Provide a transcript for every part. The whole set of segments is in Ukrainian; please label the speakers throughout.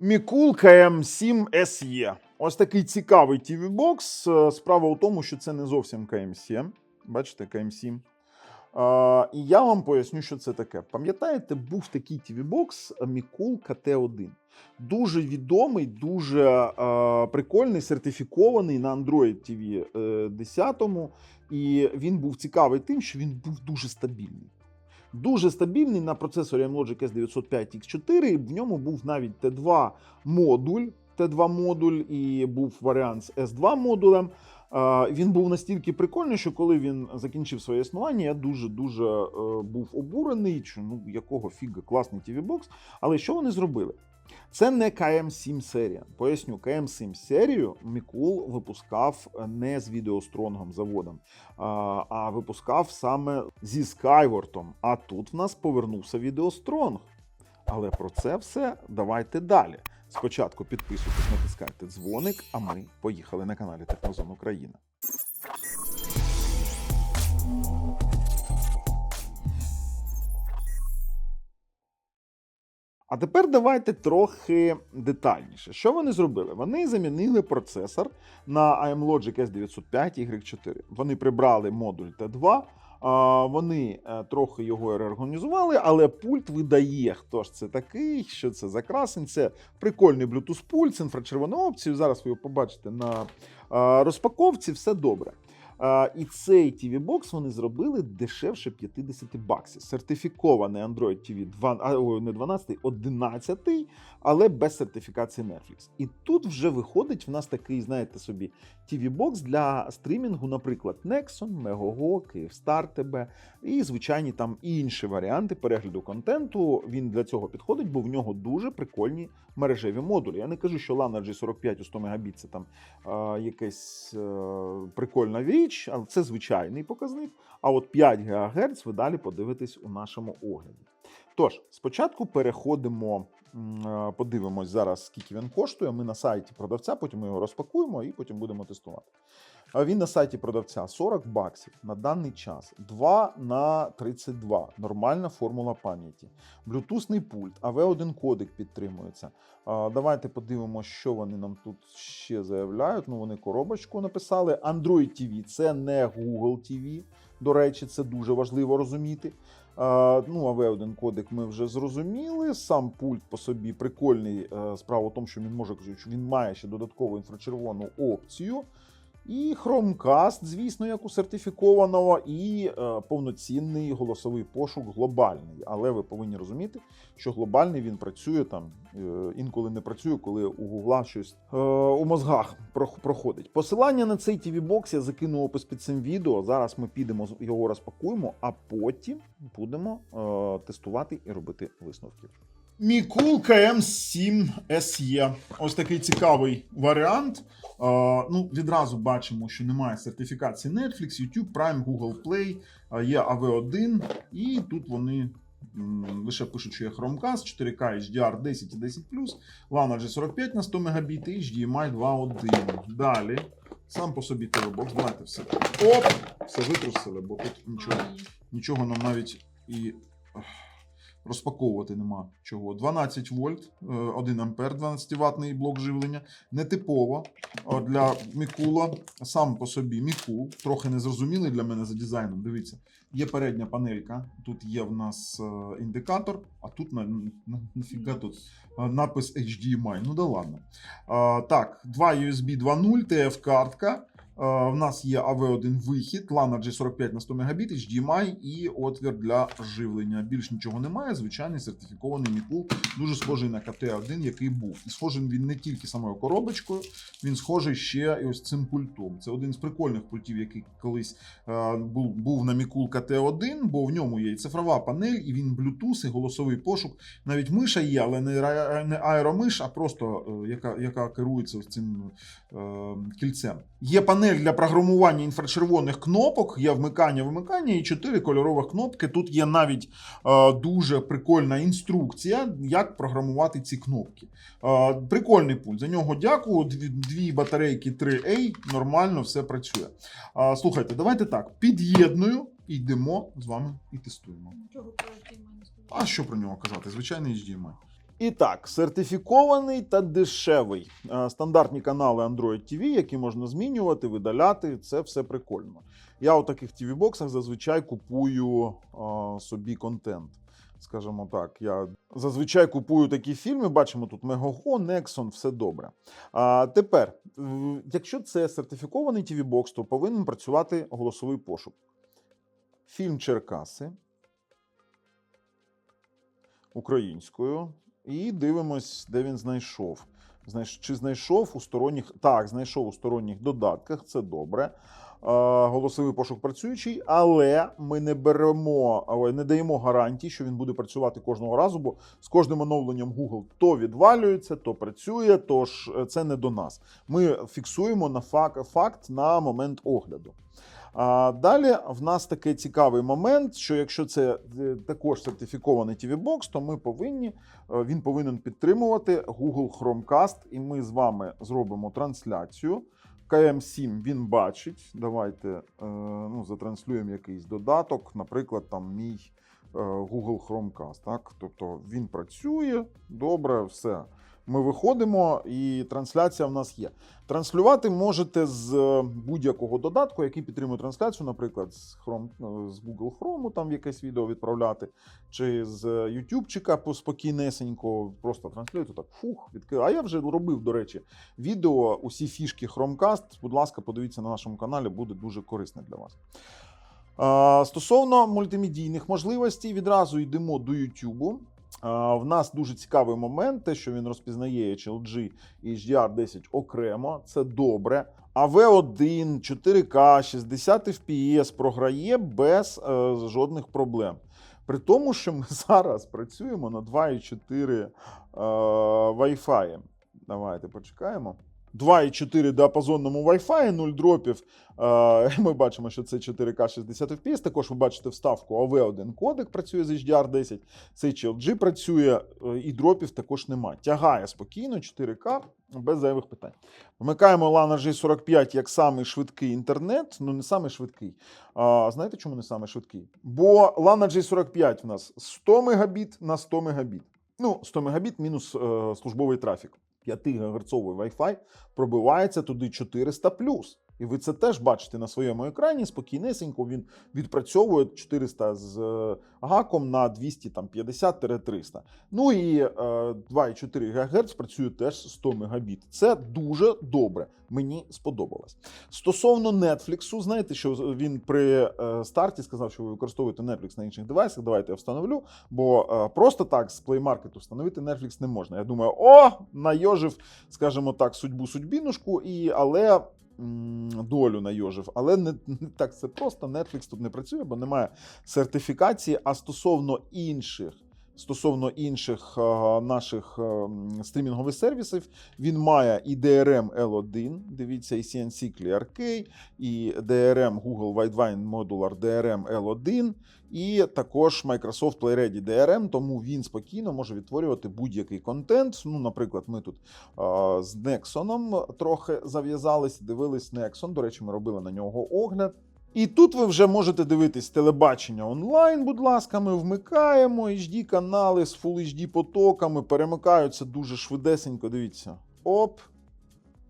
Speaker 1: Мікул КМ7 SE. Ось такий цікавий TV бокс. Е, Справа у тому, що це не зовсім КМ7. Бачите, КМ7. Е, І я вам поясню, що це таке. Пам'ятаєте, був такий TV бокс Мікул КТ1. Дуже відомий, дуже е, прикольний, сертифікований на Android TV е, 10. І він був цікавий тим, що він був дуже стабільний. Дуже стабільний на процесорі Amlogic S905X4. В ньому був навіть Т2 модуль. Т2 модуль і був варіант з S2 модулем. Він був настільки прикольний, що коли він закінчив своє існування, я дуже дуже е, був обурений. Чому ну якого фіга класний TV бокс. Але що вони зробили? Це не KM7 серія. Поясню, KM7 серію Мікул випускав не з відеостронгом заводом, а випускав саме зі Скайвортом. А тут в нас повернувся відеостронг. Але про це все давайте далі. Спочатку підписуйтесь, натискайте дзвоник, а ми поїхали на каналі Технозон Україна. А тепер давайте трохи детальніше. Що вони зробили? Вони замінили процесор на AMLogic S905 Y4. Вони прибрали модуль T2. Вони е, трохи його реорганізували, але пульт видає, хто ж це такий, що це за красень. Це прикольний Bluetooth пульт з інфрачервоною опцією. Зараз ви його побачите на е, розпаковці. Все добре. І цей TV бокс вони зробили дешевше 50 баксів. Сертифікований Android TV 2, ой, не 12, 11, але без сертифікації Netflix. І тут вже виходить в нас такий, знаєте собі, TV бокс для стрімінгу, наприклад, Nexon, Megogo, Kyivstar TV і звичайні там інші варіанти перегляду контенту. Він для цього підходить, бо в нього дуже прикольні мережеві модулі. Я не кажу, що LAN G45 у 100 Мбіт це там е, якась е, прикольна річ, але це звичайний показник. А от 5 ГГц ви далі подивитесь у нашому огляді. Тож, спочатку переходимо, е, подивимось зараз, скільки він коштує. Ми на сайті продавця, потім ми його розпакуємо і потім будемо тестувати. А Він на сайті продавця 40 баксів на даний час, 2 на 32, нормальна формула пам'яті, блютусний пульт, AV1 кодек підтримується. Давайте подивимося, що вони нам тут ще заявляють. Ну, вони коробочку написали. Android TV це не Google TV. До речі, це дуже важливо розуміти. А, Ну, AV1 кодек ми вже зрозуміли. Сам пульт по собі прикольний. Е, Справа в тому, що він може що він має ще додаткову інфрачервону опцію. І Chromecast, звісно, як у сертифікованого, і е, повноцінний голосовий пошук глобальний. Але ви повинні розуміти, що глобальний він працює там е, інколи не працює, коли у Гугла щось е, у мозгах прох- проходить. Посилання на цей TV бокс я закину опис під цим відео. Зараз ми підемо його розпакуємо, а потім будемо е, тестувати і робити висновки. Мікул КМ7 SE. Ось такий цікавий варіант. Ну, відразу бачимо, що немає сертифікації Netflix, YouTube, Prime, Google Play, є AV1, і тут вони лише пишуть, що є Chromecast, 4K HDR 10 і 10 LAN G45 на 100 Мбіт і HDMI 2.1. Далі. Сам по собі телебокс. Давайте все. Оп! Все витрусили, бо тут нічого, нічого нам навіть і розпаковувати нема чого. 12 вольт, е, 1 ампер, 12 ватний блок живлення. Нетипово е, для Мікула. Сам по собі Мікул. Трохи незрозумілий для мене за дизайном. Дивіться, є передня панелька. Тут є в нас е, індикатор, а тут на, на, нафіга тут е, напис HDMI. Ну да ладно. Е, Так, два USB 2.0, TF-картка. Е, В нас є AV1 вихід, LAN G45 на 100 Мбіт, HDMI і отвір для живлення. Більш нічого немає. Звичайний сертифікований Мікул, дуже схожий на КТ1, який був. І схожий він не тільки самою коробочкою, він схожий ще і ось цим пультом. Це один з прикольних пультів, який колись е, був, був на Мікул КТ1, бо в ньому є і цифрова панель, і він Bluetooth, і голосовий пошук. Навіть миша є, але не, не аеромиш, а просто е, яка, яка керується ось цим кільцем. Є панель для програмування інфрачервоних кнопок, є вмикання, вимикання і чотири кольорових кнопки. Тут є навіть е, дуже прикольна інструкція, як програмувати ці кнопки. Е, прикольний пульт. За нього дякую. Дві, дві батарейки 3A, нормально все працює. Е, слухайте, давайте так. Під'єдную і йдемо з вами і тестуємо.
Speaker 2: Нічого про HDMI не.
Speaker 1: А що про нього казати? Звичайний HDMI. І так, сертифікований та дешевий. Е, Стандартні канали Android TV, які можна змінювати, видаляти. Це все прикольно. Я у таких tv боксах зазвичай купую е, собі контент. Скажімо так, я зазвичай купую такі фільми. Бачимо тут Мегого, Nexon, все добре. А тепер, якщо це сертифікований tv бокс то повинен працювати голосовий пошук. Фільм Черкаси українською. І дивимось, де він знайшов. Знайш... Чи знайшов у сторонніх. Так, знайшов у сторонніх додатках, це добре. Голосовий пошук працюючий, але ми не беремо, не даємо гарантій, що він буде працювати кожного разу, бо з кожним оновленням Google то відвалюється, то працює, тож е, це не до нас. Ми фіксуємо на факт, факт на момент огляду. А далі в нас такий цікавий момент, що якщо це е, також сертифікований TV Box, то ми повинні, е, він повинен підтримувати Google Chromecast, і ми з вами зробимо трансляцію. КМ7 він бачить. Давайте е, ну, затранслюємо якийсь додаток, наприклад, там мій Google Chromecast. Так? Тобто він працює, добре, все. Ми виходимо, і трансляція в нас є. Транслювати можете з е, будь-якого додатку, який підтримує трансляцію, наприклад, з Chrome, е, з Google Chrome, там якесь відео відправляти, чи з YouTubeчика по- спокійнесенько, просто транслюєте так, фух, відкрив. А я вже робив, до речі, відео, усі фішки Chromecast. Будь ласка, подивіться на нашому каналі, буде дуже корисне для вас. Стосовно мультимедійних можливостей, відразу йдемо до YouTube. В нас дуже цікавий момент, те, що він розпізнає HLG і HDR10 окремо, це добре. А V1, 4К, 60 FPS програє без е, жодних проблем. При тому, що ми зараз працюємо на 2,4 е, Wi-Fi. Давайте почекаємо. 2,4 діапазонному Wi-Fi, 0 дропів. Е, Ми бачимо, що це 4К 60 FPS. Також ви бачите вставку AV1 кодек працює з HDR10. Цей HLG працює е, і дропів також немає. Тягає спокійно 4К без зайвих питань. Вмикаємо LAN G45 як самий швидкий інтернет. Ну, не самий швидкий. А, знаєте, чому не самий швидкий? Бо LAN G45 в нас 100 Мбіт на 100 Мбіт. Ну, 100 Мбіт мінус е, службовий трафік. 5 ГГц Wi-Fi пробивається туди 400 І ви це теж бачите на своєму екрані. Спокійнесенько він відпрацьовує 400 з е, гаком на 250-300. Ну і е, 2,4 ГГц працює теж 100 Мбіт. Це дуже добре. Мені сподобалось. Стосовно Netflix, знаєте, що він при е, старті сказав, що ви використовуєте Netflix на інших девайсах. Давайте я встановлю. Бо е, просто так з Play Market встановити Netflix не можна. Я думаю, о, найожив, скажімо так, судьбу судьбінушку, і але. Долю найожив, але не, не так це просто. Netflix тут не працює, бо немає сертифікації. А стосовно інших, стосовно інших е, наших е, стрімінгових сервісів, він має і DRM L1, дивіться, і CNC ClearK, і DRM Google Widevine Modular DRM L1, і також Microsoft PlayReady DRM, тому він спокійно може відтворювати будь-який контент. Ну, наприклад, ми тут а, з Nexon трохи зав'язались, дивились Nexon. До речі, ми робили на нього огляд. І тут ви вже можете дивитись телебачення онлайн, будь ласка, ми вмикаємо HD канали з Full HD потоками, перемикаються дуже швидесенько. Дивіться. Оп.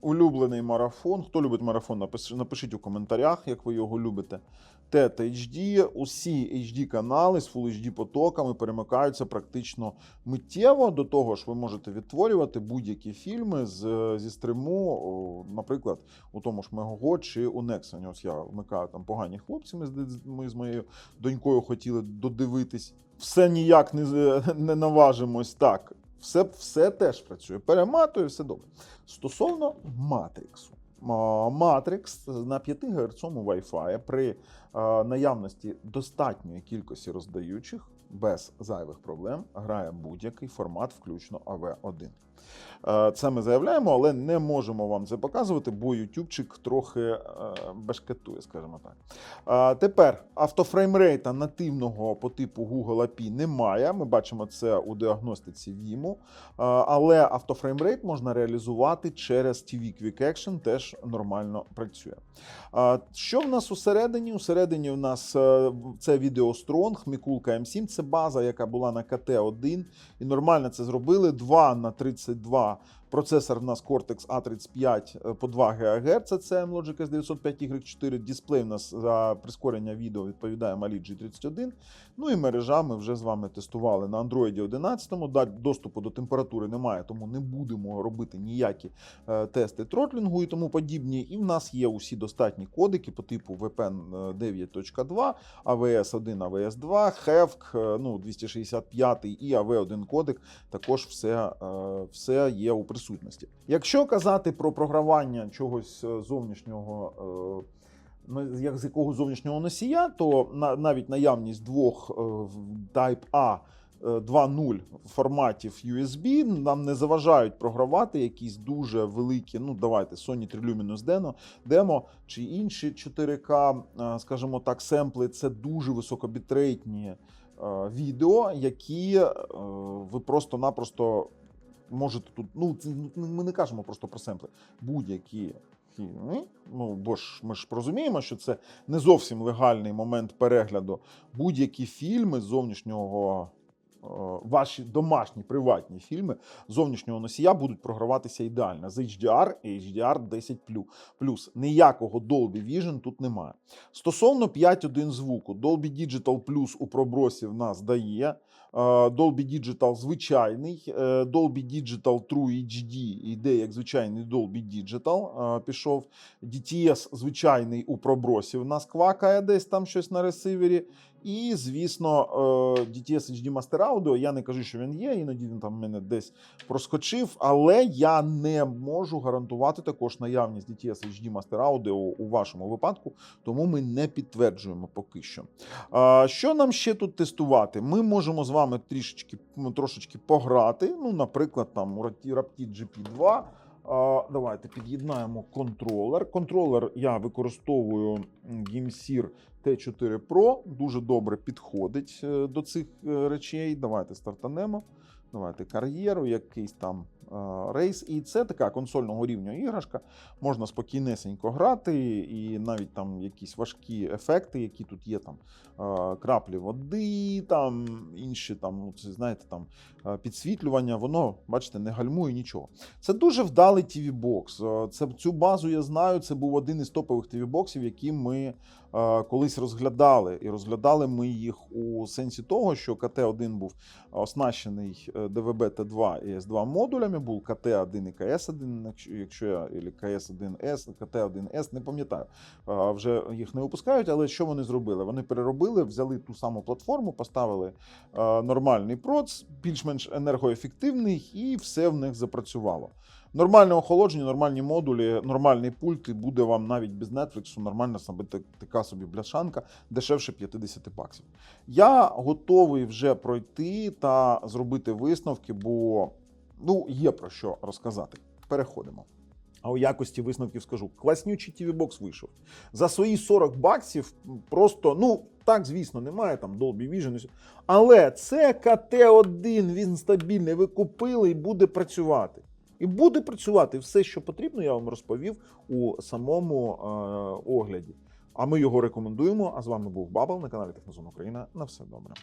Speaker 1: Улюблений марафон. Хто любить марафон, напишіть у коментарях, як ви його любите. TET HD, усі HD канали з Full HD потоками перемикаються практично миттєво. До того ж, ви можете відтворювати будь-які фільми з, зі стриму, наприклад, у тому ж Мегого чи у Nexon. Ось я вмикаю там погані хлопці. Ми з, ми з моєю донькою хотіли додивитись. Все ніяк не, не наважимось так. Все, все теж працює. Перематує, все добре. Стосовно Матриксу. Матрикс на 5 Гц Wi-Fi при наявності достатньої кількості роздаючих без зайвих проблем грає будь-який формат, включно AV1. Е, Це ми заявляємо, але не можемо вам це показувати, бо ютубчик трохи е, бешкетує, скажімо так. Е, Тепер автофреймрейта нативного по типу Google API немає. Ми бачимо це у діагностиці Vimo. Е, Але автофреймрейт можна реалізувати через TV Quick Action, теж нормально працює. Що в нас усередині? Усередині в нас це відео Strong, Мікулка М7. Це база, яка була на КТ-1. І нормально це зробили. 2 на 32 Процесор в нас Cortex A35 по 2 ГГц, це Logic S905Y4. Дисплей в нас за прискорення відео відповідає Mali G31. Ну і мережа ми вже з вами тестували на Android 11. Да, Доступу до температури немає, тому не будемо робити ніякі е, тести тротлінгу і тому подібні. І в нас є усі достатні кодики по типу VPN 9.2, AWS1, AWS2, HEVC, е, ну, 265 і AV1 кодек. Також все, е, все є у присутності. Якщо казати про програвання чогось е, зовнішнього. е, як з якого зовнішнього носія, то на, навіть наявність двох е, Type-A е, 2.0 форматів USB нам не заважають програвати якісь дуже великі, ну давайте Sony Triluminous Demo, Demo чи інші 4К, е, скажімо так, семпли. Це дуже високобітрейтні відео, які ви просто-напросто можете тут. Ну, ну, ми не кажемо просто про семпли. Будь-які. Ну, бо ж ми ж розуміємо, що це не зовсім легальний момент перегляду. Будь-які фільми зовнішнього. е, Ваші домашні приватні фільми зовнішнього носія будуть програватися ідеально з HDR і HDR 10 плюс. Ніякого Dolby Vision тут немає. Стосовно 5.1 звуку, Dolby Digital Plus у пробросі в нас дає. Dolby Digital звичайний, е, Dolby Digital True HD йде як звичайний Dolby Digital. Пішов DTS звичайний у пробросі. В нас квакає десь там щось на ресивері. І, звісно, е, DTS HD Master Audio. Я не кажу, що він є, іноді він там в мене десь проскочив, але я не можу гарантувати також наявність DTS HD Master Audio у вашому випадку, тому ми не підтверджуємо поки що. Що нам ще тут тестувати? Ми можемо з вами трішечки трошечки пограти. Ну, наприклад, там у Rapti GP2. Давайте під'єднаємо контролер. Контролер я використовую GameSear T4 Pro. Дуже добре підходить е, до цих е, речей. Давайте стартанемо. Давайте кар'єру, якийсь там е, рейс. І це така консольного рівня іграшка. Можна спокійнесенько грати, і навіть там якісь важкі ефекти, які тут є, там е, краплі води, там інші там, ну, це, знаєте, там е, підсвітлювання, воно, бачите, не гальмує нічого. Це дуже вдалий TV-бокс. Е, Це цю базу я знаю. Це був один із топових TV-боксів, які ми е, колись розглядали. І розглядали ми їх у сенсі того, що КТ-1 був оснащений е, DVB-T2 і S2 модулями, був КТ-1 і КС-1, якщо- я і КС-1С, КТ-1С, не пам'ятаю. Вже їх не випускають, але що вони зробили? Вони переробили, взяли ту саму платформу, поставили нормальний проц, більш-менш енергоефективний, і все в них запрацювало. Нормальне охолодження, нормальні модулі, нормальний пульт, і буде вам навіть без Netflix нормальна собі така собі бляшанка, дешевше 50 баксів. Я готовий вже пройти та зробити висновки, бо ну, є про що розказати. Переходимо. А у якості висновків скажу: класнючий TV Box вийшов. За свої 40 баксів просто, ну, так, звісно, немає там Dolby Vision. Але це КТ-1, він стабільний. Ви купили і буде працювати. І буде працювати все, що потрібно, я вам розповів у самому е, огляді. А ми його рекомендуємо. А з вами був Бабл на каналі Технозон Україна. На все добре.